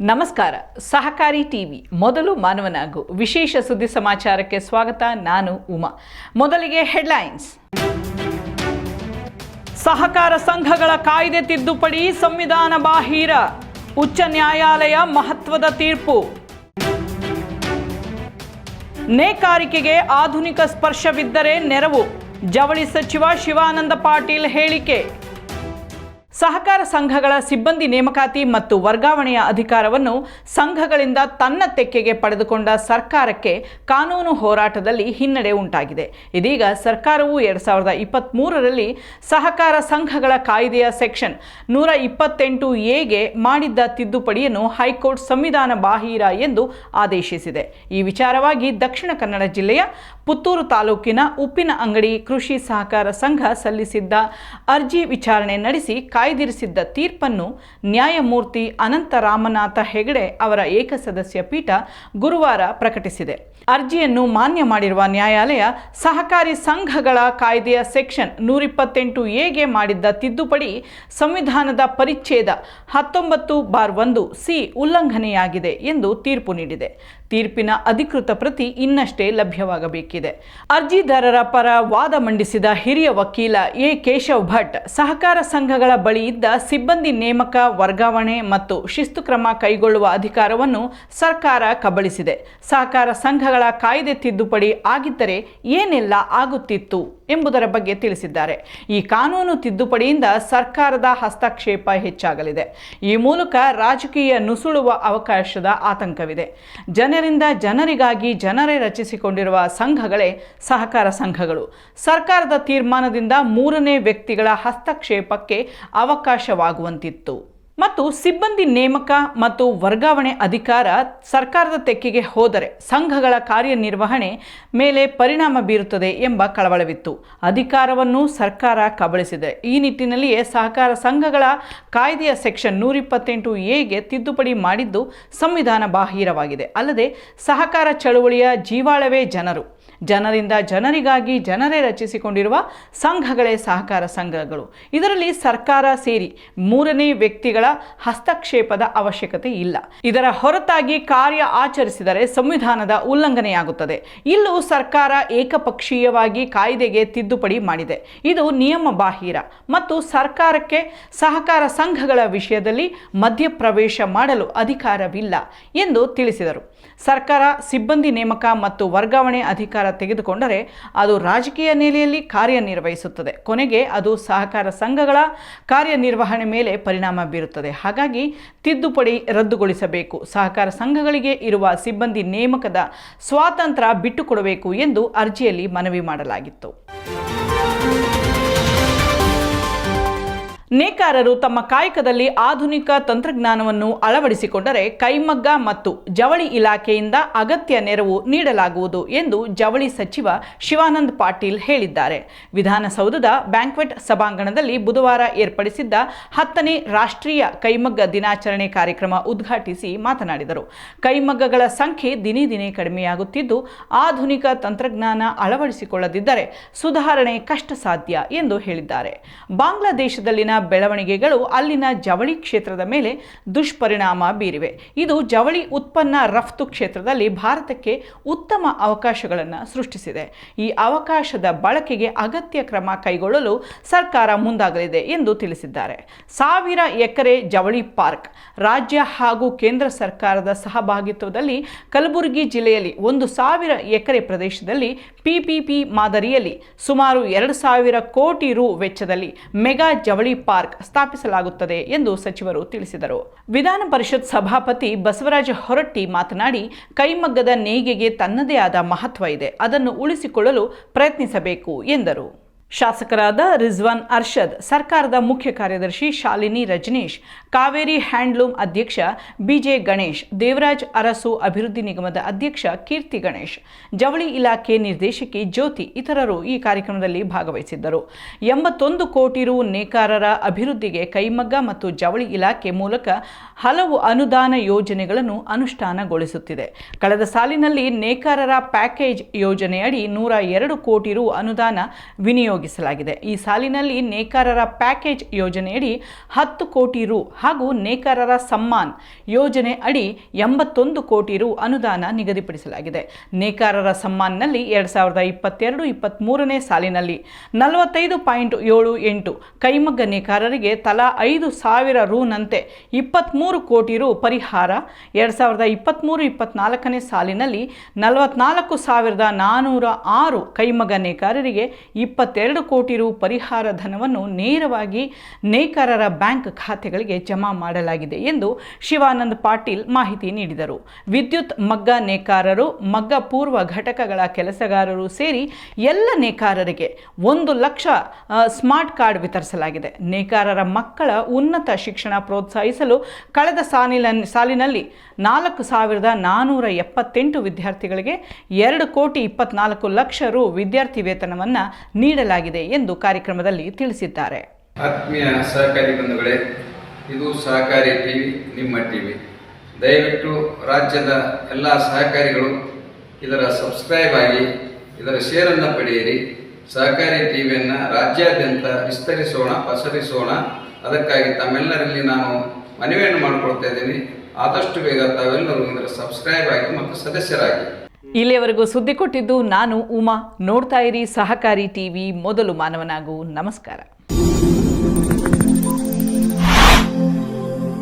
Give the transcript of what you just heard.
ನಮಸ್ಕಾರ. ಸಹಕಾರಿ ಟಿವಿ ಮೊದಲು ಮಾನವನಾಗು. ವಿಶೇಷ ಸುದ್ದಿ ಸಮಾಚಾರಕ್ಕೆ ಸ್ವಾಗತ. ನಾನು ಉಮಾ. ಮೊದಲಿಗೆ ಹೆಡ್ಲೈನ್ಸ್. ಸಹಕಾರ ಸಂಘಗಳ ಕಾಯ್ದೆ ತಿದ್ದುಪಡಿ ಸಂವಿಧಾನ ಬಾಹಿರ. ಉಚ್ಚ ನ್ಯಾಯಾಲಯ ಮಹತ್ವದ ತೀರ್ಪು. ನೇಕಾರಿಕೆಗೆ ಆಧುನಿಕ ಸ್ಪರ್ಶವಿದ್ದರೆ ನೆರವು. ಜವಳಿ ಸಚಿವ ಶಿವಾನಂದ ಪಾಟೀಲ್ ಹೇಳಿಕೆ. ಸಹಕಾರ ಸಂಘಗಳ ಸಿಬ್ಬಂದಿ ನೇಮಕಾತಿ ಮತ್ತು ವರ್ಗಾವಣೆಯ ಅಧಿಕಾರವನ್ನು ಸಂಘಗಳಿಂದ ತನ್ನ ತೆಕ್ಕೆಗೆ ಪಡೆದುಕೊಂಡ ಸರ್ಕಾರಕ್ಕೆ ಕಾನೂನು ಹೋರಾಟದಲ್ಲಿ ಹಿನ್ನಡೆ ಉಂಟಾಗಿದೆ. ಇದೀಗ ಸರ್ಕಾರವು ಎರಡ್ ಸಾವಿರದ ಇಪ್ಪತ್ತ್ಮೂರರಲ್ಲಿ ಸಹಕಾರ ಸಂಘಗಳ ಕಾಯ್ದೆಯ ಸೆಕ್ಷನ್ ನೂರ ಇಪ್ಪತ್ತೆಂಟು ಎಗೆ ಮಾಡಿದ್ದ ತಿದ್ದುಪಡಿಯನ್ನು ಹೈಕೋರ್ಟ್ ಸಂವಿಧಾನ ಬಾಹಿರ ಎಂದು ಆದೇಶಿಸಿದೆ. ಈ ವಿಚಾರವಾಗಿ ದಕ್ಷಿಣ ಕನ್ನಡ ಜಿಲ್ಲೆಯ ಪುತ್ತೂರು ತಾಲೂಕಿನ ಉಪ್ಪಿನ ಅಂಗಡಿ ಕೃಷಿ ಸಹಕಾರ ಸಂಘ ಸಲ್ಲಿಸಿದ್ದ ಅರ್ಜಿ ವಿಚಾರಣೆ ನಡೆಸಿ ಕಾಯ್ದಿರಿಸಿದ್ದ ತೀರ್ಪನ್ನು ನ್ಯಾಯಮೂರ್ತಿ ಅನಂತ ರಾಮನಾಥ ಹೆಗಡೆ ಅವರ ಏಕಸದಸ್ಯ ಪೀಠ ಗುರುವಾರ ಪ್ರಕಟಿಸಿದೆ. ಅರ್ಜಿಯನ್ನು ಮಾನ್ಯ ಮಾಡಿರುವ ನ್ಯಾಯಾಲಯ ಸಹಕಾರಿ ಸಂಘಗಳ ಕಾಯ್ದೆಯ ಸೆಕ್ಷನ್ ನೂರಿಪ್ಪತ್ತೆಂಟು ಎಗೆ ಮಾಡಿದ್ದ ತಿದ್ದುಪಡಿ ಸಂವಿಧಾನದ ಪರಿಚ್ಛೇದ ಹತ್ತೊಂಬತ್ತು ಬಾರ್ ಒಂದು ಸಿ ಉಲ್ಲಂಘನೆಯಾಗಿದೆ ಎಂದು ತೀರ್ಪು ನೀಡಿದೆ. ತೀರ್ಪಿನ ಅಧಿಕೃತ ಪ್ರತಿ ಇನ್ನಷ್ಟೇ ಲಭ್ಯವಾಗಬೇಕಿದೆ. ಅರ್ಜಿದಾರರ ಪರ ವಾದ ಮಂಡಿಸಿದ ಹಿರಿಯ ವಕೀಲ ಎ. ಕೇಶವ್ ಭಟ್, ಸಹಕಾರ ಸಂಘಗಳ ಬಳಿ ಇದ್ದ ಸಿಬ್ಬಂದಿ ನೇಮಕ, ವರ್ಗಾವಣೆ ಮತ್ತು ಶಿಸ್ತು ಕ್ರಮ ಕೈಗೊಳ್ಳುವ ಅಧಿಕಾರವನ್ನು ಸರ್ಕಾರ ಕಬಳಿಸಿದೆ. ಸಹಕಾರ ಸಂಘಗಳ ಕಾಯ್ದೆ ತಿದ್ದುಪಡಿ ಆಗಿದ್ದರೆ ಏನೆಲ್ಲ ಆಗುತ್ತಿತ್ತು ಎಂಬುದರ ಬಗ್ಗೆ ತಿಳಿಸಿದ್ದಾರೆ. ಈ ಕಾನೂನು ತಿದ್ದುಪಡಿಯಿಂದ ಸರ್ಕಾರದ ಹಸ್ತಕ್ಷೇಪ ಹೆಚ್ಚಾಗಲಿದೆ. ಈ ಮೂಲಕ ರಾಜಕೀಯ ನುಸುಳುವ ಅವಕಾಶದ ಆತಂಕವಿದೆ. ಜನರಿಂದ ಜನರಿಗಾಗಿ ಜನರೇ ರಚಿಸಿಕೊಂಡಿರುವ ಸಂಘಗಳೇ ಸಹಕಾರ ಸಂಘಗಳು. ಸರ್ಕಾರದ ತೀರ್ಮಾನದಿಂದ ಮೂರನೇ ವ್ಯಕ್ತಿಗಳ ಹಸ್ತಕ್ಷೇಪಕ್ಕೆ ಅವಕಾಶವಾಗುವಂತಿತ್ತು. ಮತ್ತು ಸಿಬ್ಬಂದಿ ನೇಮಕ ಮತ್ತು ವರ್ಗಾವಣೆ ಅಧಿಕಾರ ಸರ್ಕಾರದ ತೆಕ್ಕೆಗೆ ಹೋದರೆ ಸಂಘಗಳ ಕಾರ್ಯನಿರ್ವಹಣೆ ಮೇಲೆ ಪರಿಣಾಮ ಬೀರುತ್ತದೆ ಎಂಬ ಕಳವಳವಿತ್ತು. ಅಧಿಕಾರವನ್ನು ಸರ್ಕಾರ ಕಬಳಿಸಿದೆ. ಈ ನಿಟ್ಟಿನಲ್ಲಿಯೇ ಸಹಕಾರ ಸಂಘಗಳ ಕಾಯ್ದೆಯ ಸೆಕ್ಷನ್ ನೂರಿಪ್ಪತ್ತೆಂಟು ಎಗೆ ತಿದ್ದುಪಡಿ ಮಾಡಿದ್ದು ಸಂವಿಧಾನ ಬಾಹಿರವಾಗಿದೆ. ಅಲ್ಲದೆ ಸಹಕಾರ ಚಳುವಳಿಯ ಜೀವಾಳವೇ ಜನರು. ಜನರಿಂದ ಜನರಿಗಾಗಿ ಜನರೇ ರಚಿಸಿಕೊಂಡಿರುವ ಸಂಘಗಳೇ ಸಹಕಾರ ಸಂಘಗಳು. ಇದರಲ್ಲಿ ಸರ್ಕಾರ ಸೇರಿ ಮೂರನೇ ವ್ಯಕ್ತಿಗಳ ಹಸ್ತಕ್ಷೇಪದ ಅವಶ್ಯಕತೆ ಇಲ್ಲ. ಇದರ ಹೊರತಾಗಿ ಕಾರ್ಯ ಆಚರಿಸಿದರೆ ಸಂವಿಧಾನದ ಉಲ್ಲಂಘನೆಯಾಗುತ್ತದೆ. ಇಲ್ಲೂ ಸರ್ಕಾರ ಏಕಪಕ್ಷೀಯವಾಗಿ ಕಾಯ್ದೆಗೆ ತಿದ್ದುಪಡಿ ಮಾಡಿದೆ. ಇದು ನಿಯಮ ಬಾಹಿರ. ಮತ್ತು ಸರ್ಕಾರಕ್ಕೆ ಸಹಕಾರ ಸಂಘಗಳ ವಿಷಯದಲ್ಲಿ ಮಧ್ಯಪ್ರವೇಶ ಮಾಡಲು ಅಧಿಕಾರವಿಲ್ಲ ಎಂದು ತಿಳಿಸಿದರು. ಸರ್ಕಾರ ಸಿಬ್ಬಂದಿ ನೇಮಕ ಮತ್ತು ವರ್ಗಾವಣೆ ಅಧಿಕಾರ ತೆಗೆದುಕೊಂಡರೆ ಅದು ರಾಜಕೀಯ ನೆಲೆಯಲ್ಲಿ ಕಾರ್ಯನಿರ್ವಹಿಸುತ್ತದೆ. ಕೊನೆಗೆ ಅದು ಸಹಕಾರ ಸಂಘಗಳ ಕಾರ್ಯನಿರ್ವಹಣೆ ಮೇಲೆ ಪರಿಣಾಮ ಬೀರುತ್ತದೆ. ಹಾಗಾಗಿ ತಿದ್ದುಪಡಿ ರದ್ದುಗೊಳಿಸಬೇಕು. ಸಹಕಾರ ಸಂಘಗಳಿಗೆ ಇರುವ ಸಿಬ್ಬಂದಿ ನೇಮಕದ ಸ್ವಾತಂತ್ರ್ಯ ಬಿಟ್ಟುಕೊಡಬೇಕು ಎಂದು ಅರ್ಜಿಯಲ್ಲಿ ಮನವಿ ಮಾಡಲಾಗಿತ್ತು. ನೇಕಾರರು ತಮ್ಮ ಕಾಯಕದಲ್ಲಿ ಆಧುನಿಕ ತಂತ್ರಜ್ಞಾನವನ್ನು ಅಳವಡಿಸಿಕೊಂಡರೆ ಕೈಮಗ್ಗ ಮತ್ತು ಜವಳಿ ಇಲಾಖೆಯಿಂದ ಅಗತ್ಯ ನೆರವು ನೀಡಲಾಗುವುದು ಎಂದು ಜವಳಿ ಸಚಿವ ಶಿವಾನಂದ ಪಾಟೀಲ್ ಹೇಳಿದ್ದಾರೆ. ವಿಧಾನಸೌಧದ ಬ್ಯಾಂಕ್ವೆಟ್ ಸಭಾಂಗಣದಲ್ಲಿ ಬುಧವಾರ ಏರ್ಪಡಿಸಿದ್ದ ಹತ್ತನೇ ರಾಷ್ಟ್ರೀಯ ಕೈಮಗ್ಗ ದಿನಾಚರಣೆ ಕಾರ್ಯಕ್ರಮ ಉದ್ಘಾಟಿಸಿ ಮಾತನಾಡಿದರು. ಕೈಮಗ್ಗಗಳ ಸಂಖ್ಯೆ ದಿನೇ ದಿನೇ ಕಡಿಮೆಯಾಗುತ್ತಿದ್ದು, ಆಧುನಿಕ ತಂತ್ರಜ್ಞಾನ ಅಳವಡಿಸಿಕೊಳ್ಳದಿದ್ದರೆ ಸುಧಾರಣೆ ಕಷ್ಟ ಸಾಧ್ಯ ಎಂದು ಹೇಳಿದ್ದಾರೆ. ಬಾಂಗ್ಲಾದೇಶದಲ್ಲಿನ ಬೆಳವಣಿಗೆಗಳು ಅಲ್ಲಿನ ಜವಳಿ ಕ್ಷೇತ್ರದ ಮೇಲೆ ದುಷ್ಪರಿಣಾಮ ಬೀರಿವೆ. ಇದು ಜವಳಿ ಉತ್ಪನ್ನ ರಫ್ತು ಕ್ಷೇತ್ರದಲ್ಲಿ ಭಾರತಕ್ಕೆ ಉತ್ತಮ ಅವಕಾಶಗಳನ್ನು ಸೃಷ್ಟಿಸಿದೆ. ಈ ಅವಕಾಶದ ಬಳಕೆಗೆ ಅಗತ್ಯ ಕ್ರಮ ಕೈಗೊಳ್ಳಲು ಸರ್ಕಾರ ಮುಂದಾಗಲಿದೆ ಎಂದು ತಿಳಿಸಿದ್ದಾರೆ. ಸಾವಿರ ಎಕರೆ ಜವಳಿ ಪಾರ್ಕ್, ರಾಜ್ಯ ಹಾಗೂ ಕೇಂದ್ರ ಸರ್ಕಾರದ ಸಹಭಾಗಿತ್ವದಲ್ಲಿ ಕಲಬುರಗಿ ಜಿಲ್ಲೆಯಲ್ಲಿ ಒಂದು ಸಾವಿರ ಎಕರೆ ಪ್ರದೇಶದಲ್ಲಿ ಪಿಪಿಪಿ ಮಾದರಿಯಲ್ಲಿ ಸುಮಾರು ಎರಡು ಸಾವಿರ ಕೋಟಿ ರು ವೆಚ್ಚದಲ್ಲಿ ಮೆಗಾ ಜವಳಿ ಪಾರ್ಕ್ ಸ್ಥಾಪಿಸಲಾಗುತ್ತದೆ ಎಂದು ಸಚಿವರು ತಿಳಿಸಿದರು. ವಿಧಾನ ಪರಿಷತ್ ಸಭಾಪತಿ ಬಸವರಾಜ ಹೊರಟ್ಟಿ ಮಾತನಾಡಿ, ಕೈಮಗ್ಗದ ನೇಯ್ಗೆಗೆ ತನ್ನದೇ ಆದ ಮಹತ್ವ ಇದೆ. ಅದನ್ನು ಉಳಿಸಿಕೊಳ್ಳಲು ಪ್ರಯತ್ನಿಸಬೇಕು ಎಂದರು. ಶಾಸಕರಾದ ರಿಜ್ವಾನ್ ಅರ್ಷದ್, ಸರ್ಕಾರದ ಮುಖ್ಯ ಕಾರ್ಯದರ್ಶಿ ಶಾಲಿನಿ ರಜನೀಶ್, ಕಾವೇರಿ ಹ್ಯಾಂಡ್ಲೂಮ್ ಅಧ್ಯಕ್ಷ ಬಿಜೆ ಗಣೇಶ್, ದೇವರಾಜ್ ಅರಸು ಅಭಿವೃದ್ಧಿ ನಿಗಮದ ಅಧ್ಯಕ್ಷ ಕೀರ್ತಿ ಗಣೇಶ್, ಜವಳಿ ಇಲಾಖೆ ನಿರ್ದೇಶಕಿ ಜ್ಯೋತಿ ಇತರರು ಈ ಕಾರ್ಯಕ್ರಮದಲ್ಲಿ ಭಾಗವಹಿಸಿದ್ದರು. ಎಂಬತ್ತೊಂದು ಕೋಟಿ ರು ನೇಕಾರರ ಅಭಿವೃದ್ಧಿಗೆ ಕೈಮಗ್ಗ ಮತ್ತು ಜವಳಿ ಇಲಾಖೆ ಮೂಲಕ ಹಲವು ಅನುದಾನ ಯೋಜನೆಗಳನ್ನು ಅನುಷ್ಠಾನಗೊಳಿಸುತ್ತಿದೆ. ಕಳೆದ ಸಾಲಿನಲ್ಲಿ ನೇಕಾರರ ಪ್ಯಾಕೇಜ್ ಯೋಜನೆಯಡಿ ನೂರ ಎರಡು ಕೋಟಿ ರು ಅನುದಾನ ವಿನಿಯೋಗ ವಿನಿಯೋಗಿಸಲಾಗಿದೆ ಈ ಸಾಲಿನಲ್ಲಿ ನೇಕಾರರ ಪ್ಯಾಕೇಜ್ ಯೋಜನೆಯಡಿ ಹತ್ತು ಕೋಟಿ ರು ಹಾಗೂ ನೇಕಾರರ ಸಮ್ಮಾನ್ ಯೋಜನೆ ಅಡಿ ಎಂಬತ್ತೊಂದು ಕೋಟಿ ರು ಅನುದಾನ ನಿಗದಿಪಡಿಸಲಾಗಿದೆ. ನೇಕಾರರ ಸಮ್ಮಾನ್ನಲ್ಲಿ ಎರಡು ಸಾವಿರದ ಇಪ್ಪತ್ತೆರಡು ಇಪ್ಪತ್ತ್ಮೂರನೇ ಸಾಲಿನಲ್ಲಿ ನಲವತ್ತೈದು ಪಾಯಿಂಟ್ ಏಳು ಎಂಟು ಕೈಮಗ್ಗ ನೇಕಾರರಿಗೆ ತಲಾ ಐದು ಸಾವಿರ ರುನಂತೆ ಇಪ್ಪತ್ತ್ಮೂರು ಕೋಟಿ ರು ಪರಿಹಾರ, ಎರಡು ಸಾವಿರದ ಇಪ್ಪತ್ತ್ಮೂರು ಇಪ್ಪತ್ತ್ನಾಲ್ಕನೇ ಸಾಲಿನಲ್ಲಿ ನಲವತ್ನಾಲ್ಕು ಸಾವಿರದ ನಾನ್ನೂರ ಆರು ಕೈಮಗ್ಗ ನೇಕಾರರಿಗೆ ಇಪ್ಪತ್ತೆರಡು ಕೋಟಿ ರು ಪರಿಹಾರ ಧನವನ್ನು ನೇರವಾಗಿ ನೇಕಾರರ ಬ್ಯಾಂಕ್ ಖಾತೆಗಳಿಗೆ ಜಮಾ ಮಾಡಲಾಗಿದೆ ಎಂದು ಶಿವಾನಂದ ಪಾಟೀಲ್ ಮಾಹಿತಿ ನೀಡಿದರು. ವಿದ್ಯುತ್ ಮಗ್ಗ ನೇಕಾರರು, ಮಗ್ಗ ಪೂರ್ವ ಘಟಕಗಳ ಕೆಲಸಗಾರರು ಸೇರಿ ಎಲ್ಲ ನೇಕಾರರಿಗೆ ಒಂದು ಲಕ್ಷ ಸ್ಮಾರ್ಟ್ ಕಾರ್ಡ್ ವಿತರಿಸಲಾಗಿದೆ. ನೇಕಾರರ ಮಕ್ಕಳ ಉನ್ನತ ಶಿಕ್ಷಣ ಪ್ರೋತ್ಸಾಹಿಸಲು ಕಳೆದ ಸಾಲಿನ ಸಾಲಿನಲ್ಲಿ ನಾಲ್ಕು ಸಾವಿರದ ನಾನ್ನೂರ ಎಪ್ಪತ್ತೆಂಟು ವಿದ್ಯಾರ್ಥಿಗಳಿಗೆ ಎರಡು ಕೋಟಿ ಇಪ್ಪತ್ನಾಲ್ಕು ಲಕ್ಷ ರು ವಿದ್ಯಾರ್ಥಿ ವೇತನವನ್ನು ನೀಡಲಾಗಿದೆ ಎಂದು ಕಾರ್ಯಕ್ರಮದಲ್ಲಿ ತಿಳಿಸಿದ್ದಾರೆ. ಆತ್ಮೀಯ ಸಹಕಾರಿ ಬಂಧುಗಳೇ, ಇದು ಸಹಕಾರಿ ಟಿವಿ, ನಿಮ್ಮ ಟಿವಿ. ದಯವಿಟ್ಟು ರಾಜ್ಯದ ಎಲ್ಲ ಸಹಕಾರಿಗಳು ಇದರ ಸಬ್ಸ್ಕ್ರೈಬ್ ಆಗಿ, ಇದರ ಶೇರನ್ನು ಪಡೆಯಿರಿ. ಸಹಕಾರಿ ಟಿವಿಯನ್ನು ರಾಜ್ಯಾದ್ಯಂತ ವಿಸ್ತರಿಸೋಣ, ಪಸರಿಸೋಣ. ಅದಕ್ಕಾಗಿ ತಮ್ಮೆಲ್ಲರಲ್ಲಿ ನಾನು ಮನವಿಯನ್ನು ಮಾಡಿಕೊಳ್ತಾ ಇದ್ದೀನಿ. ಆದಷ್ಟು ಬೇಗ ತಾವೆಲ್ಲರೂ ಇದರ ಸಬ್ಸ್ಕ್ರೈಬ್ ಆಗಿ ಮತ್ತು ಸದಸ್ಯರಾಗಿ. ಇಲ್ಲಿಯವರೆಗೂ ಸುದ್ದಿ ಕೊಟ್ಟಿದ್ದು ನಾನು ಉಮಾ. ನೋಡ್ತಾ ಇರಿ ಸಹಕಾರಿ ಟಿವಿ ಮೊದಲು ಮಾನವನಾಗು. ನಮಸ್ಕಾರ.